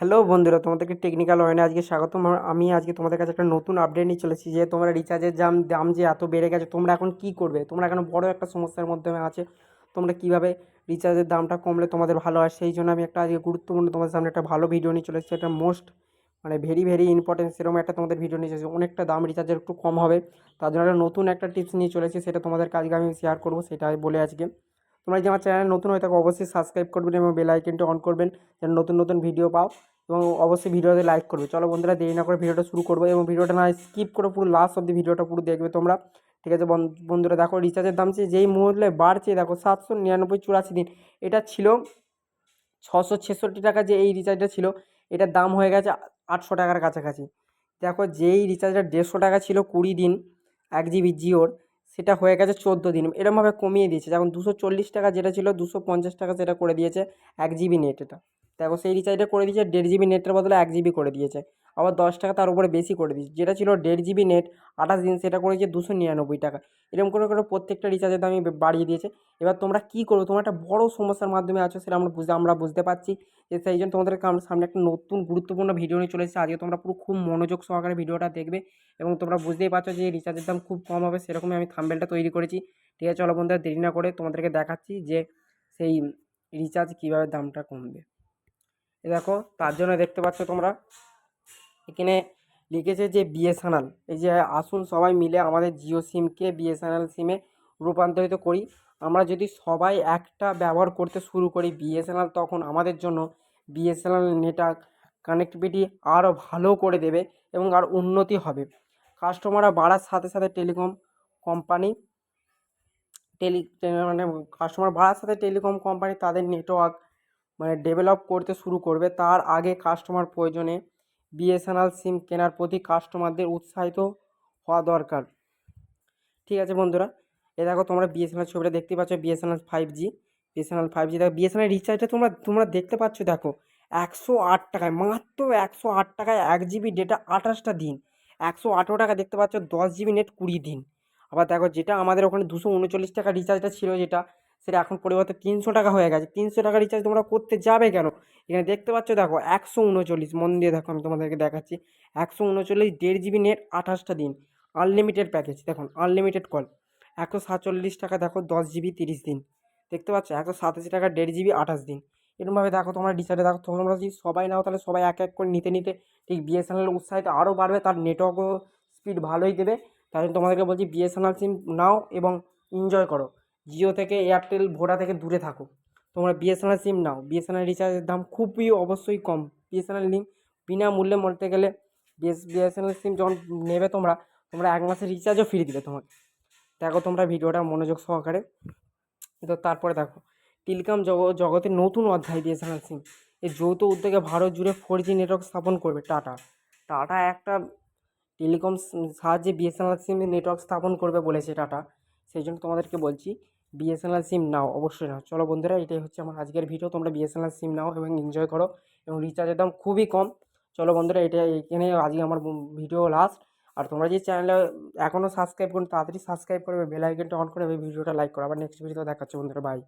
Hello বন্ধুরা, তোমাদেরকে technical ওয়ানে আজকে স্বাগতম। আমি আজকে তোমাদের কাছে একটা নতুন আপডেট নিয়ে চলেছি যে তোমরা রিচার্জের দাম দাম যে এত বেড়ে গেছে, তোমরা এখন কি করবে? তোমরা এখন বড় একটা সমস্যার মাধ্যমে আছে। তোমরা কীভাবে রিচার্জের দামটা কমলে তোমাদের ভালো হয়? সেই জন্য আমি একটা আজকে গুরুত্বপূর্ণ তোমাদের সামনে একটা ভালো ভিডিও নিয়ে চলে এসেছি এটা মোস্ট মানে ভেরি ভেরি ইম্পর্টেন্ট সেরকম একটা তোমাদের ভিডিও নিয়ে এসেছি অনেকটা দাম রিচার্জের একটু কম হবে। তার জন্য একটা নতুন একটা টিপস নিয়ে চলেছি, সেটা তোমাদের আজকে আমি শেয়ার করব, সেটাই বলে আজকে। তোমরা যদি আমার চ্যানেল নতুন হয়ে থাকো, অবশ্যই সাবস্ক্রাইব করবেন এবং বেল আইকনটা অন করবেন, যেন নতুন নতুন ভিডিও পাও এবং অবশ্যই ভিডিওতে লাইক করবে। চলো বন্ধুরা, দেরি না করে ভিডিওটা শুরু করব এবং ভিডিওটা না স্কিপ করে পুরো লাস্ট অব্দি ভিডিওটা পুরো দেখবে তোমরা। ঠিক আছে, বন- বন্ধুরা, দেখো রিচার্জের দাম যে যেই মূল্যে বাড়ছে, দেখো সাতশো নিরানব্বই চুরাশি দিন, এটা ছিল ছশো ছেষট্টি টাকা যে এই রিচার্জটা ছিল, এটার দাম হয়ে গেছে আটশো টাকার কাছাকাছি। দেখো যেই রিচার্জটা দেড়শো টাকা ছিল কুড়ি দিন, এক জিবি জিওর সেটা হয়ে গেছে চোদ্দ দিন। এরমভাবে কমিয়ে দিয়েছে। যেমন দুশো চল্লিশ টাকা যেটা ছিল, দুশো পঞ্চাশ টাকা সেটা করে দিয়েছে এক জিবি নেট এটা। দেখো সেই রিচার্জটা করে দিয়েছে, দেড় জিবি নেটের বদলে এক জিবি করে দিয়েছে। আবার দশ টাকা তার উপরে বেশি করে দিয়েছে যেটা ছিল দেড় জিবি নেট আঠাশ দিন সেটা করেছে দুশো নিরানব্বই টাকা। এরকম করে করে প্রত্যেকটা রিচার্জের দামই বাড়িয়ে দিয়েছে। এবার তোমরা কী করবে তোমরা একটা বড় সমস্যার মাধ্যমে আছো সেটা আমরা বুঝতে আমরা বুঝতে পারছি। যে সেই জন্য তোমাদের সামনে একটা নতুন গুরুত্বপূর্ণ ভিডিও নিয়ে চলে এসেছি। আজকে তোমরা পুরো খুব মনোযোগ সহকারে ভিডিওটা দেখবে এবং তোমরা বুঝতেই পারছ যে রিচার্জের দাম খুব কম হবে, সেরকমই আমি থাম্বেলটা তৈরি করেছি। ঠিক আছে, চলো বন্ধুরা, দেরি না করে তোমাদেরকে দেখাচ্ছি যে সেই রিচার্জ কীভাবে দামটা কমবে। দেখো, তার জন্য দেখতে পাচ্ছ তোমরা এখানে লিখেছে যে বিএসএনএল এই যে আসুন সবাই মিলে আমাদের জিও সিমকে বিএসএনএল সিমে রূপান্তরিত করি। আমরা যদি সবাই একটা ব্যবহার করতে শুরু করি বিএসএনএল তখন আমাদের জন্য বিএসএনএল নেটওয়ার্ক কানেক্টিভিটি আরও ভালো করে দেবে এবং আর উন্নতি হবে। কাস্টমাররা বাড়ার সাথে সাথে টেলিকম কোম্পানি টেলি মানে কাস্টমার বাড়ার সাথে টেলিকম কোম্পানি তাদের নেটওয়ার্ক মানে ডেভেলপ করতে শুরু করবে। তার আগে কাস্টমার প্রয়োজনে বিএসএনএল সিম কেনার প্রতি কাস্টমারদের উৎসাহিত হওয়া দরকার। ঠিক আছে বন্ধুরা, এ দেখো তোমরা বিএসএনএল ছবিটা দেখতে পাচ্ছ, BSNL five G BSNL five G দেখো, বিএসএনএল রিচার্জটা তোমরা তোমরা দেখতে পাচ্ছ, দেখো, একশো আট টাকায়, মাত্র একশো আট টাকায় এক জিবি ডেটা আঠাশটা দিন। একশো আঠেরো টাকা দেখতে পাচ্ছ, দশ জিবি নেট কুড়ি দিন। আবার দেখো, যেটা আমাদের ওখানে দুশো উনচল্লিশ টাকা রিচার্জটা ছিল যেটা সেটা এখন পরিবর্তে তিনশো টাকা হয়ে গেছে। তিনশো টাকা রিচার্জ তোমরা করতে যাবে কেন? এখানে দেখতে পাচ্ছ, দেখো, একশো উনচল্লিশ মন দিয়ে দেখো আমি তোমাদেরকে দেখাচ্ছি। একশো উনচল্লিশ দেড় জিবি নেট আঠাশটা দিন। আনলিমিটেড প্যাকেজ দেখুন আনলিমিটেড কল একশো সাতচল্লিশ টাকা, দেখো, দশ জিবি তিরিশ দিন। দেখতে পাচ্ছ, একশো সাতাশি টাকা দেড় জিবি আঠাশ দিন। এরকমভাবে দেখো তোমরা রিচার্জে দেখো, তোমরা যদি সবাই নাও তাহলে সবাই এক এক করে নিতে নিতে ঠিক বিএসএনএল উৎসাহিত আরও বাড়বে, তার নেটওয়ার্কও স্পিড ভালোই দেবে। তাই জন্য তোমাদেরকে বলছি বিএসএনএল সিম নাও এবং এনজয় করো। জিও থেকে, এয়ারটেল, ভোডা থেকে দূরে থাকো। তোমরা বিএসএনএল সিম নাও। বিএসএনএল রিচার্জের দাম খুবই অবশ্যই কম। বিএসএনএল লিঙ্ক বিনামূল্যে বলতে গেলে বিএস বিএসএনএল সিম যখন নেবে তোমরা তোমরা এক মাসের রিচার্জও ফ্রি দিবে তোমাকে। দেখো তোমরা ভিডিওটা মনোযোগ সহকারে। তো তারপরে দেখো, টেলিকম জগ, জগতের নতুন অধ্যায় বিএসএনএল সিম এই যৌথ উদ্যোগে ভারত জুড়ে ফোর জি নেটওয়ার্ক স্থাপন করবে টাটা। টাটা একটা টেলিকম সাহায্যে বিএসএনএল সিম নেটওয়ার্ক স্থাপন করবে বলেছে টাটা। সেই জন্য তোমাদেরকে বলছি বিএসএনএল সিম নাও, অবশ্যই নাও। চলো বন্ধুরা, এটাই হচ্ছে আমার আজকের ভিডিও তোমরা বিএসএনএল সিম নাও এবং এনজয় করো এবং রিচার্জের দাম খুবই কম। চলো বন্ধুরা, এটা এখানে আজকে আমার ভিডিও লাস্ট আর তোমরা যে চ্যানেলে এখনও সাবস্ক্রাইব করুন, তাড়াতাড়ি সাবস্ক্রাইব করবে বেল আইকনটা অন করে ভিডিওটা লাইক করো। আবার নেক্সট ভিডিও দেখাচ্ছে বন্ধুরা বাই